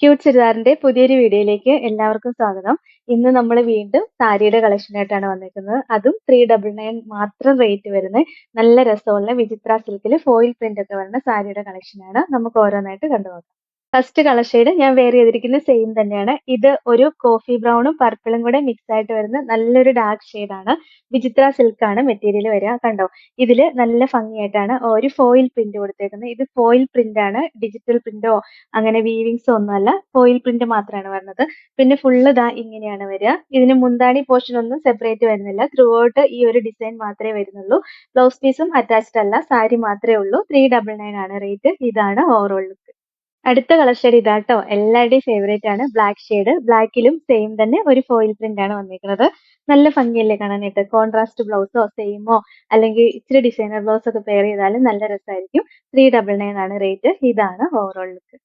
Cute ചുരിദാറിന്റെ പുതിയൊരു വീഡിയോയിലേക്ക് എല്ലാവർക്കും സ്വാഗതം. ഇന്ന് നമ്മൾ വീണ്ടും സാരിയുടെ കളക്ഷനായിട്ടാണ് വന്നിരിക്കുന്നത്. അതും ത്രീ ഡബിൾ നയൻ മാത്രം റേറ്റ് വരുന്ന നല്ല രസമുള്ള വിചിത്ര സിൽക്കിൽ ഫോയിൽ പ്രിന്റ് ഒക്കെ വരുന്ന സാരിയുടെ കളക്ഷനാണ് നമുക്ക് ഓരോന്നായിട്ട് കണ്ടുനോക്കാം. ഫസ്റ്റ് കളർ ഷെയ്ഡ് ഞാൻ വെയർ ചെയ്തിരിക്കുന്നത് സെയിം തന്നെയാണ്. ഇത് ഒരു കോഫി ബ്രൗണും പർപ്പിളും കൂടെ മിക്സ് ആയിട്ട് വരുന്ന നല്ലൊരു ഡാർക്ക് ആണ്. വിചിത്ര സിൽക്ക് ആണ് മെറ്റീരിയൽ വരിക. കണ്ടോ? ഇതിൽ നല്ല ഭംഗിയായിട്ടാണ് ഒരു ഫോയിൽ പ്രിന്റ് കൊടുത്തേക്കുന്നത്. ഇത് ഫോയിൽ പ്രിന്റ് ആണ്. ഡിജിറ്റൽ പ്രിന്റോ അങ്ങനെ വീവിങ്സോ ഒന്നുമല്ല. ഫോയിൽ പ്രിന്റ് മാത്രമാണ് വരുന്നത്. പിന്നെ ഫുള്ള് ഇതാ ഇങ്ങനെയാണ് വരിക. ഇതിന് മുന്താണി പോർഷൻ ഒന്നും സെപ്പറേറ്റ് വരുന്നില്ല. ത്രൂ ഔട്ട് ഈ ഒരു ഡിസൈൻ മാത്രമേ വരുന്നുള്ളൂ. ബ്ലൗസ് പീസും അറ്റാച്ച്ഡ് അല്ല. സാരി മാത്രമേ ഉള്ളൂ. ത്രീ ഡബിൾ നയൻ ആണ് റേറ്റ് ഇതാണ് ഓവറോൾ അടുത്ത കളർ ഷെയ്ഡ് ഇതാട്ടോ. എല്ലാവരുടെയും ഫേവറേറ്റ് ആണ്. ബ്ലാക്ക് ഷെയ്ഡ് ബ്ലാക്കിലും സെയിം തന്നെ ഒരു ഫോയിൽ പ്രിന്റ് ആണ് വന്നിരിക്കുന്നത്. നല്ല ഭംഗിയല്ലേ കാണാനായിട്ട്? കോൺട്രാസ്റ്റ് ബ്ലൗസോ സെയിമോ അല്ലെങ്കിൽ ഇച്ചിരി ഡിസൈനർ ബ്ലൗസ് ഒക്കെ പെയർ ചെയ്താലും നല്ല രസമായിരിക്കും. ത്രീ ഡബിൾ നയൻ ആണ് റേറ്റ് ഇതാണ് ഓവറോൾ ലുക്ക്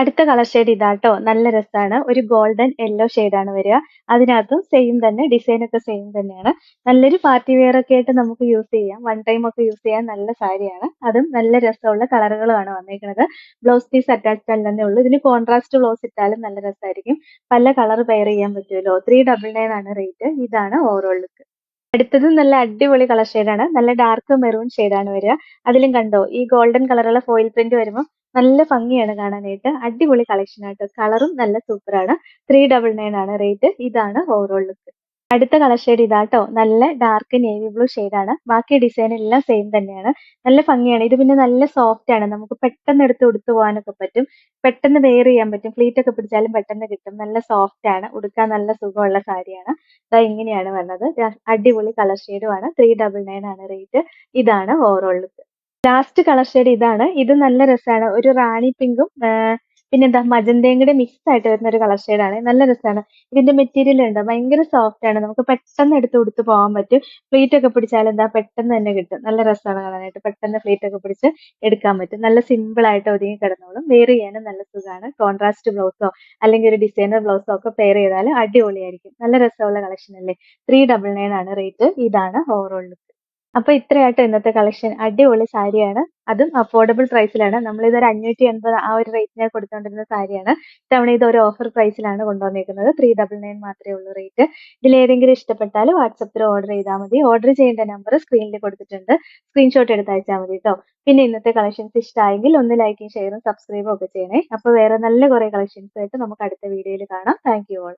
അടുത്ത കളർ ഷെയ്ഡ് ഇതാട്ടോ. നല്ല രസമാണ് ഒരു ഗോൾഡൻ യെല്ലോ ആണ് വരിക. അതിനകത്തും സെയിം തന്നെ ഡിസൈൻ ഒക്കെ സെയിം തന്നെയാണ്. നല്ലൊരു പാർട്ടി വെയർ ഒക്കെ ആയിട്ട് നമുക്ക് യൂസ് ചെയ്യാം. വൺ ടൈം ഒക്കെ യൂസ് ചെയ്യാൻ നല്ല സാരിയാണ്. അതും നല്ല രസമുള്ള കളറുകളാണ് വന്നിരിക്കുന്നത് ബ്ലൗസ് പീസ് അറ്റാച്ച്ഡ് അല്ലെന്നേ ഉള്ളൂ. ഇതിന് കോൺട്രാസ്റ്റ് ബ്ലൗസ് ഇട്ടാലും നല്ല രസമായിരിക്കും പല കളർ പെയർ ചെയ്യാൻ പറ്റുമല്ലോ. ത്രീ ഡബിൾ നയൻ ആണ് റേറ്റ് ഇതാണ് ഓവറോൾ ലുക്ക് അടുത്തത് നല്ല അടിപൊളി കളർ ഷെയ്ഡാണ് നല്ല ഡാർക്ക് മെറൂൺ ഷെയ്ഡാണ് വരിക. അതിലും കണ്ടോ ഈ ഗോൾഡൻ കളറുള്ള ഫോയിൽ പ്രിന്റ് വരുമ്പോൾ നല്ല ഭംഗിയാണ് കാണാനായിട്ട് അടിപൊളി കളക്ഷൻ ആയിട്ട് കളറും നല്ല സൂപ്പറാണ് ത്രീ ഡബിൾ നയൻ ആണ് റേറ്റ് ഇതാണ് ഓവറോൾ ലുക്ക് അടുത്ത കളർ ഷെയ്ഡ് ഇതാട്ടോ. നല്ല ഡാർക്ക് നേവി ബ്ലൂ ആണ്. ബാക്കി ഡിസൈൻ എല്ലാം സെയിം തന്നെയാണ്. നല്ല ഭംഗിയാണ്. ഇത് പിന്നെ നല്ല സോഫ്റ്റ് ആണ്. നമുക്ക് പെട്ടെന്ന് എടുത്ത് ഉടുത്തു പോകാനൊക്കെ പറ്റും. പെട്ടെന്ന് വെയർ ചെയ്യാൻ പറ്റും. ഫ്ലീറ്റ് ഒക്കെ പിടിച്ചാലും പെട്ടെന്ന് കിട്ടും. നല്ല സോഫ്റ്റ് ആണ്. ഉടുക്കാൻ നല്ല സുഖമുള്ള സാരിയാണ്. ഇതാ ഇങ്ങനെയാണ് വന്നത്. അടിപൊളി കളർ ആണ്. ത്രീ ഡബിൾ നയൻ ആണ് റേറ്റ് ഇതാണ് overall look last colour shade ഇതാണ്. ഇത് നല്ല രസമാണ്. ഒരു റാണി പിങ്കും പിന്നെന്താ മജന്തയും കൂടെ മിക്സ് ആയിട്ട് വരുന്ന ഒരു കളർ ആണ്. നല്ല രസമാണ്. ഇതിന്റെ മെറ്റീരിയൽ ഉണ്ട്? ഭയങ്കര സോഫ്റ്റ് ആണ്. നമുക്ക് പെട്ടെന്ന് എടുത്ത് കൊടുത്ത് പോകാൻ പറ്റും. ഫ്ലീറ്റ് ഒക്കെ പിടിച്ചാൽ എന്താ പെട്ടെന്ന് തന്നെ കിട്ടും. നല്ല രസമാണ് കാണാനായിട്ട്. പെട്ടെന്ന് ഫ്ലീറ്റ് ഒക്കെ പിടിച്ച് എടുക്കാൻ പറ്റും. നല്ല സിമ്പിൾ ആയിട്ട് ഒതുങ്ങി കിടന്നോളും. വെയർ ചെയ്യാനും നല്ല സുഖമാണ്. കോൺട്രാസ്റ്റ് ബ്ലൗസോ അല്ലെങ്കിൽ ഒരു ഡിസൈനർ ബ്ലൗസോ ഒക്കെ പെയർ ചെയ്താൽ അടിപൊളിയായിരിക്കും. നല്ല രസമുള്ള കളക്ഷൻ അല്ലേ? ത്രീ ഡബിൾ നയൻ ആണ് റേറ്റ് ഇതാണ് ഓവറോൾ ലുക്ക് അപ്പൊ ഇത്രയായിട്ട് ഇന്നത്തെ കളക്ഷൻ. അടിപൊളി സാരിയാണ്. അതും അഫോർഡബിൾ പ്രൈസിലാണ് നമ്മൾ ഇതൊരു അഞ്ഞൂറ്റി എൺപത് ആ ഒരു റേറ്റിന് കൊടുത്തുകൊണ്ടിരുന്ന സാരിയാണ്. ഇത്തവണ ഇത് ഒരു ഓഫർ പ്രൈസിലാണ് കൊണ്ടുവന്നിരിക്കുന്നത് ത്രീ ഡബിൾ നയൻ മാത്രമേ ഉള്ളൂ റേറ്റ് ഇതിൽ ഏതെങ്കിലും ഇഷ്ടപ്പെട്ടാൽ വാട്സപ്പിൽ ഓർഡർ ചെയ്താൽ മതി. ഓർഡർ ചെയ്യേണ്ട നമ്പർ സ്ക്രീനിൽ കൊടുത്തിട്ടുണ്ട്. സ്ക്രീൻഷോട്ട് എടുത്ത് അയച്ചാൽ മതി കേട്ടോ പിന്നെ ഇന്നത്തെ കളക്ഷൻസ് ഇഷ്ടമായെങ്കിൽ ഒന്ന് ലൈക്കും ഷെയറും സബ്സ്ക്രൈബും ഒക്കെ ചെയ്യണേ. അപ്പോൾ വേറെ നല്ല കുറെ കളക്ഷൻസ് ആയിട്ട് നമുക്ക് അടുത്ത വീഡിയോയിൽ കാണാം. Thank you all